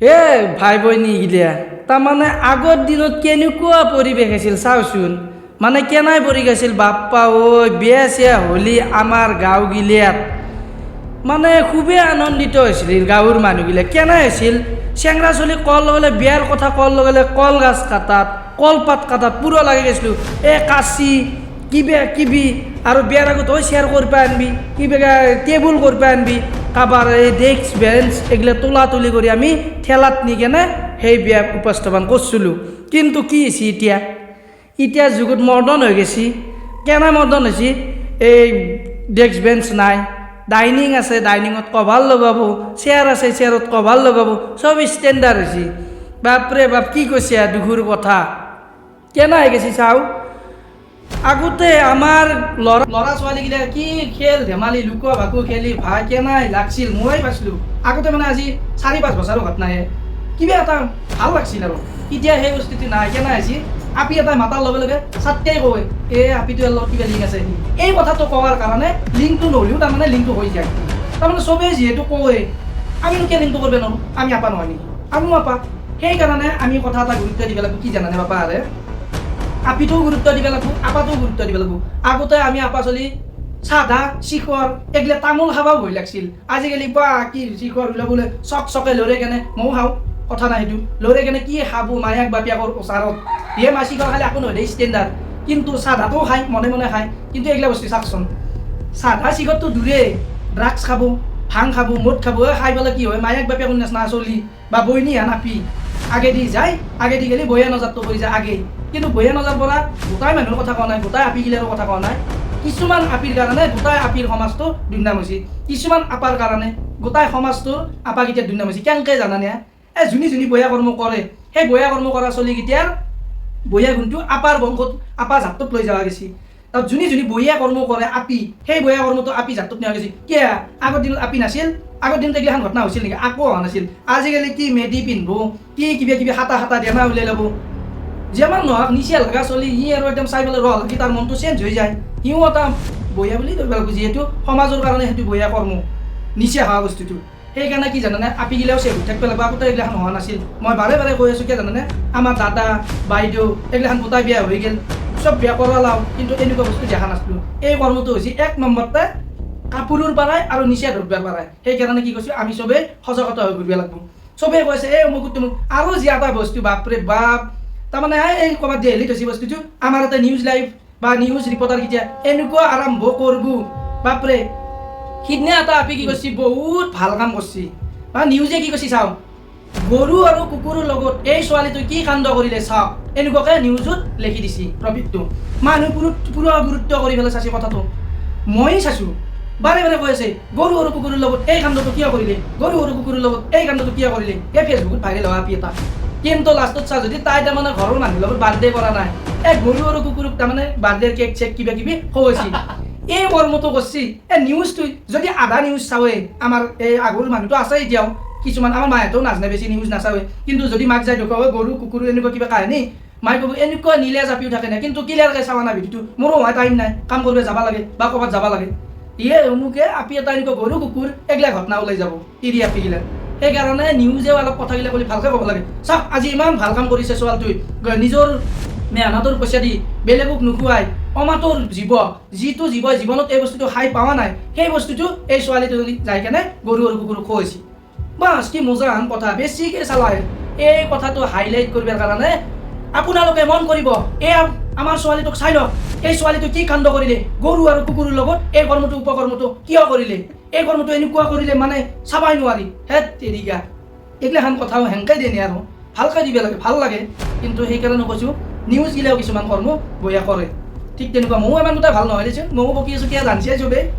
এ ভাই বইনি গিলিয়া, তাৰমানে আগৰ দিনত কেনেকুৱা পৰিৱেশ আছিল চাওচোন। মানে কেনাই পৰি গৈছিল, বাপ্পা ঐ, বিয়া চিয়া হ'লি আমাৰ গাঁও গিলিয়াত। মানে খুবেই আনন্দিত হৈছিল গাঁৱৰ মানুহগিলা। কেনাই হৈছিল? চেংৰা চলি কল লগালে, বিয়াৰ কথা কল লগালে, কল গাছ কাটাত কলপাত কাটাত পুৰা লাগি গৈছিলোঁ। এ, কাচি কিবা কিবি আৰু বিয়াৰ আগত ঐ চেয়াৰ কৰিব আনবি কিবা টেবুল কৰিব আনবি। কাবাৰ এই ডেস্ক বেঞ্চ এইগিলা তোলা তুলি কৰি আমি, ঠেলাত নি কেনে সেই বিয়া উপস্থাপন কৰিছিলোঁ কিন্তু কি হৈছে এতিয়া এতিয়া যুগত মডাৰ্ণ হৈ গৈছে। কেনে মডাৰ্ণ হৈছে? এই ডেস্ক বেঞ্চ নাই। ডাইনিং আছে ডাইনিঙত কভাৰ লগাব চেয়াৰ আছে চেয়াৰত কভাৰ লগাব, চব ষ্টেণ্ডাৰ্ড হৈছে। বাপৰে বাপ, কি কৈছে আৰু কথা? কেনে হৈ গৈছে চাওঁ? আগতে আমাৰ ল'ৰা ল'ৰা ছোৱালীগিলা কি খেল, ধেমালি, লুকুৱা, ভাকু খেলি, ভাই কেনাই, লাগছিল মই পাইছিলোঁ। আগতে মানে আজি চাৰি, পাঁচ বছৰৰ ঘটনাই কিবা এটা ভালো লাগছিল আৰু। এতিয়া সেই বস্তুটো নাই, কেনে হৈছে আপি এটাই মাতাৰ লগে লগে চাতকেই কয় এই আপিটো লগত কিবা লিংক আছে এই কথাটো কোৱাৰ কাৰণে লিংকটো নহ'লেও তাৰমানে লিংকটো হৈ যায়। তাৰমানে চবেই যিহেতু কয়, আমিনো কিয় লিংকটো কৰিব নোৱাৰোঁ? আমি আপা নহয় নেকি? আমিও আপা, সেইকাৰণে আমি কথা এটা গুৰুত্ব দিব লাগিব। কি জানানে বাপা আপিটোও গুৰুত্ব দিব লাগিব আপাটোও গুৰুত্ব দিব লাগিব। আগতে আমি আপা চলি চাধা শিখৰ এইগিলা তামোল খাব ভয় লাগছিল। আজিকালি বা কি শিখৰ বোলে চক চকে লৰে কেনে ময়ো খাওঁ কথা নাই সেইটো। লৰে কেনে কি খাব মায়াক বাপিয়াকৰ ওচৰত। মা শিখৰ খালে নহয় দেই ষ্টেণ্ডাৰ্ড কিন্তু চাধাটোও খায় মনে মনে খায়। কিন্তু এইগিলা বস্তু চাওকচোন চাধা শিখৰটো দূৰে ড্ৰাগছ খাব ভাং খাব মদ খাব এই খাই পেলাই কি হয় মায়াক বাপেকৰ নিচিনা চলি বা বইনি হান আপি আগেদি যায় আগেদি গেলি বয়া নজাৰটো কৰি যায় আগে কিন্তু বয়া নজাৰ পৰা গোটাই মানুহৰ কথা কোৱা নাই, গোটাই আপিগিলাৰৰ কথা কোৱা নাই। কিছুমান আপিৰ কাৰণে গোটাই আপিৰ সমাজটো দুৰ্নাম হৈছে। কিছুমান আপাৰ কাৰণে গোটাই সমাজটোৰ আপাকেইটাৰ দুৰ্নাম হৈছে। কেনেকৈ জানানে? এই যোনে যোনে বয়া কৰ্ম কৰে, সেই বয়া কৰ্ম কৰা চলিকেইটাৰ বয়া গুণটো আপাৰ বংশত, আপা জাতটোত লৈ যোৱা গৈছে। তাত যোনে যোনে বয়া কৰ্ম কৰে, আপি, সেই বয়া কৰ্মটো আপি জাতটোত নিয়া গৈছে। কিয়? আগৰ দিনত আপি নাছিল। আগৰ দিনত এইগিলাখান ঘটনা হৈছিল নেকি? আকৌ হোৱা নাছিল। আজিকালি কি মেডি পিন্ধব কি কিবা কিবি হাতা হাতা দেনা উলিয়াই ল'ব যিমান নহওক, নিচা লগা চলি সি আৰু একদম চাই পেলাই ৰল সি তাৰ মনটো চেঞ্জ হৈ যায়। সিও এটা বয়া বুলি ধৰিব লাগিব, যিহেতু সমাজৰ কাৰণে সেইটো বয়া কৰ্ম, নিচা হোৱা বস্তুটো। সেইকাৰণে কি জানানে আপিগিলাও চেভ হৈ থাকিব লাগিব আগতে এইগিলাখান হোৱা নাছিল। মই বাৰে বাৰে কৈ আছোঁ কিয় জানানে, আমাৰ দাদা, বাইদেউ, এইগিলাখান গোটাই বিয়া হৈ গ'ল। চব বিয়া কৰালাও, কিন্তু এনেকুৱা বস্তু দেখা নাছিলোঁ। এই কৰ্মটো হৈছে এক নম্বৰতে কাপোৰৰ পৰাই আৰু নিচা দ্ৰব্যৰ পৰাই। সেইকাৰণে কি কৈছোঁ, আমি চবেই সজাগতা হৈ ঘূৰিব লাগিব। চবেই কৈছে এই অমুক তমুক আৰু যি এটা বস্তু, বাপৰে বাপ। তাৰমানে এই ক'ৰবাত দেলহিত হৈছে বস্তুটো, আমাৰ এটা নিউজ লাইভ বা নিউজ ৰিপৰ্টাৰ কেতিয়া, এনেকুৱা আৰম্ভ কৰিব। বাপৰে। সিদিনা এটা আপি কি কৰিছে বহুত ভালো কাম কৰিছে। বা নিউজে কি কৰিছে চাওঁ গৰু আৰু কুকুৰৰ লগত এই ছোৱালীটোৱে কি কাণ্ড কৰিলে চাওক? এনেকুৱাকে নিউজত লিখি দিছে টপিকটো মানুহ পুৰো পুৰা গুৰুত্ব কৰি পেলাই চাইছে কথাটো। মই চাইছোঁ বাৰে কৈ আছে গৰু আৰু কুকুৰৰ লগত এই কাণ্ডটো কিয় কৰিলে? গৰু আৰু কুকুৰৰ লগত এই কাণ্ডটো কিয় কৰিলে? এই ফেচবুকত ভাইৰেল হোৱা আপি এটা কিন্তু লাষ্টত চা, যদি তাই তাৰমানে ঘৰৰ মানুহৰ লগত বাৰ্থডে কৰা নাই, এই গৰু আৰু কুকুৰক তাৰমানে বাৰ্থডে কেক চেক কিবা কিবি খুৱাইছে এই কৰ্মটো কৰিছে, এই নিউজটো যদি আধা নিউজ চাওঁৱে, আমাৰ এই আগৰ মানুহটো আছে এতিয়াও, কিছুমান আমাৰ মাহঁতেও নাজানে বেছি নিউজ নাচাৱে কিন্তু যদি মাক যাই দেখুৱাব, গৰু, কুকুৰ এনেকুৱা কিবা কাহিনী? মায়ে ক'ব, এনেকুৱা নীলে জাপিও থাকে নাই, কিন্তু ক্লিয়াৰকৈ চাৱা নাই ভিডিঅ'টো, মোৰো হোৱা টাইম নাই, কাম কৰিব যাব লাগে, বা ক'ৰবাত যাব লাগে। ইয়ে অমুকে এটা এনেকুৱা গৰু কুকুৰ, এইগিলা ঘটনা ওলাই যাব। তিৰি আপিগিলা সেইকাৰণে নিউজেও অলপ কথাগিলা বুলি ভালকৈ ক'ব লাগে। চাওক, আজি ইমান ভালো কাম কৰিছে ছোৱালীটোৱে। নিজৰ মেহনতৰ পইচা দি বেলেগক নোখোৱাই, অমাতৰ জীৱ, যিটো জীৱই জীৱনত এই বস্তুটো খাই পোৱা নাই, সেই বস্তুটো এই ছোৱালীটো যাই কেনে গৰু আৰু কুকুৰক খুৱাইছে। বাছ, কি মজাহান কথা, বেছিকৈ চালায়। এই কথাটো হাইলাইট কৰিবৰ কাৰণে আপোনালোকে মন কৰিব এই আম- আমাৰ ছোৱালীটোক চাই লওক। এই ছোৱালীটো কি কাণ্ড কৰিলে? গৰু আৰু কুকুৰৰ লগত এই কৰ্মটো, উপকৰ্মটো কিয় কৰিলে? এই কৰ্মটো এনেকুৱা কৰিলে মানে চাবাই নোৱাৰি। হে তেৰিকা। এইগিলাখান কথাও হেংকাই দিয়ে আৰু। ভালকৈ দিব লাগে, ভালো লাগে। কিন্তু সেইকাৰণে কৈছোঁ নিউজগিলাও কিছুমান কৰ্ম বয়া কৰে। ঠিক তেনেকুৱা, ময়ো ইমান দুটা ভালো নহয় দেচোন। ময়ো বকি আছোঁ, কিয় জানিছে চবেই